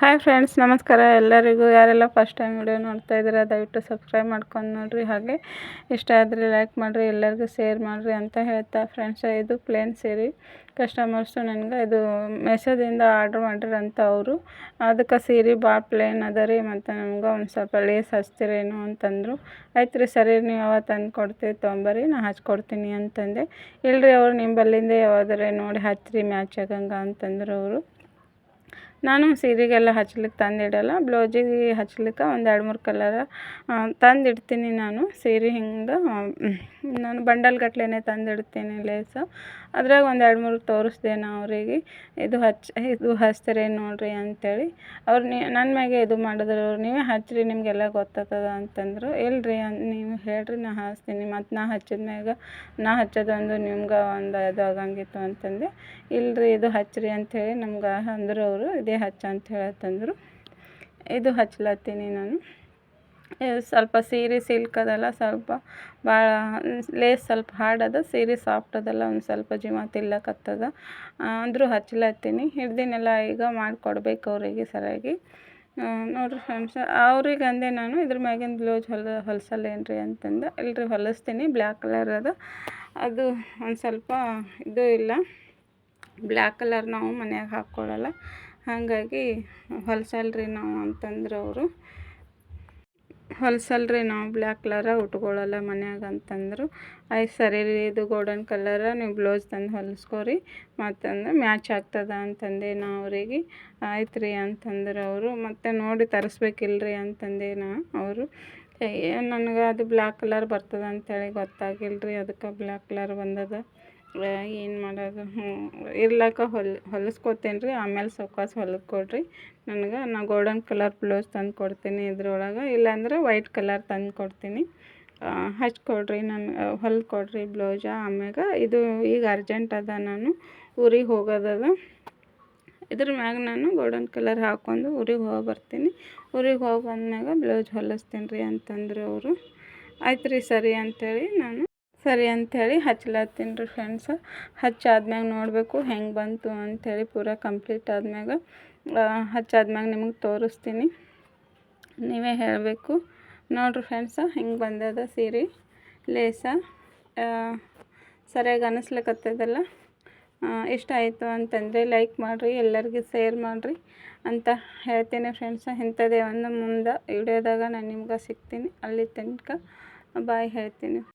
Hi friends ನಮಸ್ಕಾರ. ಎಲ್ಲರಿಗೂ ಯಾರೆಲ್ಲ ಫಸ್ಟ್ ಟೈಮ್ ವಿಡಿಯೋ ನೋಡ್ತಾ ಇದ್ದೀರಾ, ದಯವಿಟ್ಟು ಸಬ್ಸ್ಕ್ರೈಬ್ ಮಾಡ್ಕೊಂಡು ನೋಡಿರಿ. ಹಾಗೆ ಇಷ್ಟ ಆದರೆ ಲೈಕ್ ಮಾಡಿರಿ, ಎಲ್ಲರಿಗೂ ಶೇರ್ ಮಾಡಿರಿ ಅಂತ ಹೇಳ್ತಾ ಫ್ರೆಂಡ್ಸ್ ಇದು ಪ್ಲೇನ್ ಸೇರಿ ಕಸ್ಟಮರ್ಸು ನನಗೆ ಇದು ಮೆಸೇಜಿಂದ ಆರ್ಡ್ರ್ ಮಾಡಿರಂತ ಅವರು. ಅದಕ್ಕೆ ಸೀರೆ ಭಾಳ ಪ್ಲೇನ್ ಅದ ರೀ, ಮತ್ತು ನಮ್ಗೆ ಒಂದು ಸ್ವಲ್ಪ ಲೇಸ್ ಹಚ್ತೀರೇನು ಅಂತಂದರು. ಆಯ್ತು ರೀ, ಸರಿ ನೀವು ಯಾವಾಗ ತಂದು ಕೊಡ್ತೀವಿ ತೊಂಬರಿ ನಾ ಹಚ್ಕೊಡ್ತೀನಿ ಅಂತಂದೆ. ಇಲ್ಲರಿ ಅವ್ರು ನಿಂಬಲ್ಲಿಂದ ಬಲ್ಲಿಂದ ಯಾವ್ದಾರೆ ನೋಡಿ ಹಚ್ಚಿರಿ ಮ್ಯಾಚ್ ಆಗಂಗೆ ಅಂತಂದರು ಅವರು. ನಾನು ಸೀರೆಗೆಲ್ಲ ಹಚ್ಲಿಕ್ಕೆ ತಂದಿಡಲ್ಲ, ಬ್ಲೌಸಿಗೆ ಹಚ್ಲಿಕ್ಕೆ ಒಂದು ಎರಡು ಮೂರು ಕಲರ ತಂದಿಡ್ತೀನಿ ನಾನು ಸೀರೆ ಹಿಂಗೆ. ನಾನು ಬಂಡಲ್ ಗಟ್ಲೆನೇ ತಂದಿಡ್ತೀನಿ ಲೇಸ ಅದ್ರಾಗ ಒಂದು ಎರಡು ಮೂರು ತೋರಿಸ್ದೆ ನಾ ಅವರಿಗೆ. ಇದು ಹಚ್, ಇದು ಹಚ್ತಾರೆ ನೋಡಿರಿ ಅಂಥೇಳಿ ಅವ್ರು ನೀ ನನ್ನ ಮ್ಯಾಗೆ ಇದು ಮಾಡಿದ್ರು ಅವ್ರು, ನೀವೇ ಹಚ್ಚಿರಿ ನಿಮಗೆಲ್ಲ ಗೊತ್ತಾಗ್ತದ ಅಂತಂದರು. ಇಲ್ರಿ ನೀವು ಹೇಳಿರಿ ನಾ ಹಚ್ತೀನಿ. ಮತ್ತು ನಾ ಹಚ್ಚಿದ ಮ್ಯಾಗ, ನಾ ಹಚ್ಚೋದೊಂದು ನಿಮ್ಗೆ ಒಂದು ಇದು ಆಗಂಗಿತ್ತು ಅಂತಂದೆ. ಇಲ್ರಿ ಇದು ಹಚ್ಚಿರಿ ಅಂಥೇಳಿ ನಮ್ಗೆ ಅಂದರು ಅವರು. ಇದೇ ಹಚ್ಚ ಅಂತ ಹೇಳತ್ತಂದರು ಇದು ಹಚ್ಲತ್ತೀನಿ ನಾನು. ಸ್ವಲ್ಪ ಸೀರೆ ಸಿಲ್ಕ್ ಅದಲ್ಲ ಸ್ವಲ್ಪ ಭಾಳ, ಲೇಸ್ ಸ್ವಲ್ಪ ಹಾರ್ಡ್ ಅದ, ಸೀರೆ ಸಾಫ್ಟ್ ಅದಲ್ಲ ಒಂದು ಸ್ವಲ್ಪ ಜೀವ ತಿಲ್ಲಕತ್ತದ. ಅಂದರೂ ಹಚ್ಲತ್ತೀನಿ. ಹಿಡ್ದಿನೆಲ್ಲ ಈಗ ಮಾಡಿಕೊಡ್ಬೇಕು ಅವರಿಗೆ ಸರಿಯಾಗಿ. ನೋಡ್ರಿ ಫ್ರೆಂಡ್ಸ್, ಅವ್ರಿಗೆ ಅಂದೆ ನಾನು, ಇದ್ರ ಮ್ಯಾಗಿನ ಬ್ಲೌಸ್ ಹೊಲ, ಹೊಲ್ಸಲ್ಲೇನ್ರಿ ಅಂತಂದು. ಇಲ್ಲರಿ ಹೊಲಿಸ್ತೀನಿ. ಬ್ಲ್ಯಾಕ್ ಕಲರ್ ಅದು. ಅದು ಒಂದು ಸ್ವಲ್ಪ ಇದು ಇಲ್ಲ. ಬ್ಲ್ಯಾಕ್ ಕಲರ್ ನಾವು ಮನ್ಯಾಗ ಹಾಕ್ಕೊಳ್ಳಲ್ಲ ಹಾಗಾಗಿ ಹೊಲ್ಸಲ್ರಿ ನಾವು ಅಂತಂದ್ರೆ ಅವರು. ಹೊಲ್ಸಲ್ರಿ ನಾವು ಬ್ಲ್ಯಾಕ್ ಕಲರ ಉಟ್ಕೊಳ್ಳಲ್ಲ ಮನ್ಯಾಗ ಅಂತಂದರು. ಆಯ್ತು ಸರಿ ರೀ, ಇದು ಗೋಲ್ಡನ್ ಕಲರ ನೀವು ಬ್ಲೌಸ್ ತಂದು ಹೊಲಿಸ್ಕೊರಿ. ಮತ್ತಂದ್ರೆ ಮ್ಯಾಚ್ ಆಗ್ತದ ಅಂತಂದೆ ನಾ ಅವರಿಗೆ. ಆಯ್ತು ರೀ ಅಂತಂದ್ರೆ ಅವರು. ಮತ್ತು ನೋಡಿ ತರಿಸ್ಬೇಕಿಲ್ರಿ ಅಂತಂದೆ ನಾ ಅವರು. ನನಗೆ ಅದು ಬ್ಲ್ಯಾಕ್ ಕಲರ್ ಬರ್ತದ ಅಂತೇಳಿ ಗೊತ್ತಾಗಿಲ್ಲ ರೀ ಅದಕ್ಕೆ ಬ್ಲ್ಯಾಕ್ ಕಲರ್ ಬಂದದ. ಏನು ಮಾಡೋದು? ಹ್ಞೂ ಇರ್ಲಾಕ ಹೊಲ್ ಹೊಲಿಸ್ಕೊತೀನಿ ರೀ ಆಮೇಲೆ ಸೌಕಾಸ ಹೊಲಕ್ಕೆ ಕೊಡಿರಿ. ನನಗೆ, ನಾ ಗೋಲ್ಡನ್ ಕಲರ್ ಬ್ಲೌಸ್ ತಂದು ಕೊಡ್ತೀನಿ ಇದ್ರೊಳಗೆ. ಇಲ್ಲಾಂದ್ರೆ ವೈಟ್ ಕಲರ್ ತಂದು ಕೊಡ್ತೀನಿ. ಹಚ್ಕೊಡ್ರಿ ನಾನು, ಹೊಲ್ದು ಕೊಡಿರಿ ಬ್ಲೌಸ ಆಮ್ಯಾಗ. ಇದು ಈಗ ಅರ್ಜೆಂಟ್ ಅದ ನಾನು, ಊರಿಗೆ ಹೋಗೋದದ ಇದ್ರ ಮ್ಯಾಗ ನಾನು ಗೋಲ್ಡನ್ ಕಲರ್ ಹಾಕ್ಕೊಂಡು ಊರಿಗೆ ಹೋಗಿ ಬರ್ತೀನಿ. ಊರಿಗೆ ಹೋಗಿ ಬಂದ್ಮ್ಯಾಗ ಬ್ಲೌಸ್ ಹೊಲಿಸ್ತೀನಿ ರೀ ಅಂತಂದರು ಅವರು. ಆಯ್ತು ರೀ ಸರಿ ಅಂಥೇಳಿ ನಾನು ಸರಿ ಅಂಥೇಳಿ ಹಚ್ಲತ್ತೀನಿ ರೀ ಫ್ರೆಂಡ್ಸ್ ಹಚ್ಚಾದ್ಮ್ಯಾಗ ನೋಡಬೇಕು ಹೆಂಗೆ ಬಂತು ಅಂಥೇಳಿ ಪೂರ ಕಂಪ್ಲೀಟ್ ಆದ್ಮ್ಯಾಗ ಹಚ್ಚಾದ್ಮ್ಯಾಗ ನಿಮಗೆ ತೋರಿಸ್ತೀನಿ. ನೀವೇ ಹೇಳಬೇಕು. ನೋಡಿರಿ ಫ್ರೆಂಡ್ಸ ಹಿಂಗೆ ಬಂದದ ಸೀರೆ ಲೇಸ ಸರಿಯಾಗಿ ಅನ್ನಿಸ್ಲಿಕ್ಕತ್ತದಲ್ಲ ಇಷ್ಟ ಆಯಿತು ಅಂತಂದರೆ ಲೈಕ್ ಮಾಡಿರಿ, ಎಲ್ಲರಿಗೂ ಶೇರ್ ಮಾಡಿರಿ ಅಂತ ಹೇಳ್ತೀನಿ ಫ್ರೆಂಡ್ಸ ಇಂಥದ್ದೇ ಒಂದು ಮುಂದೆ ವಿಡಿಯೋದಾಗ ನಾನು ನಿಮ್ಗೆ ಸಿಗ್ತೀನಿ. ಅಲ್ಲಿ ತನಕ ಬಾಯ್ ಹೇಳ್ತೀನಿ.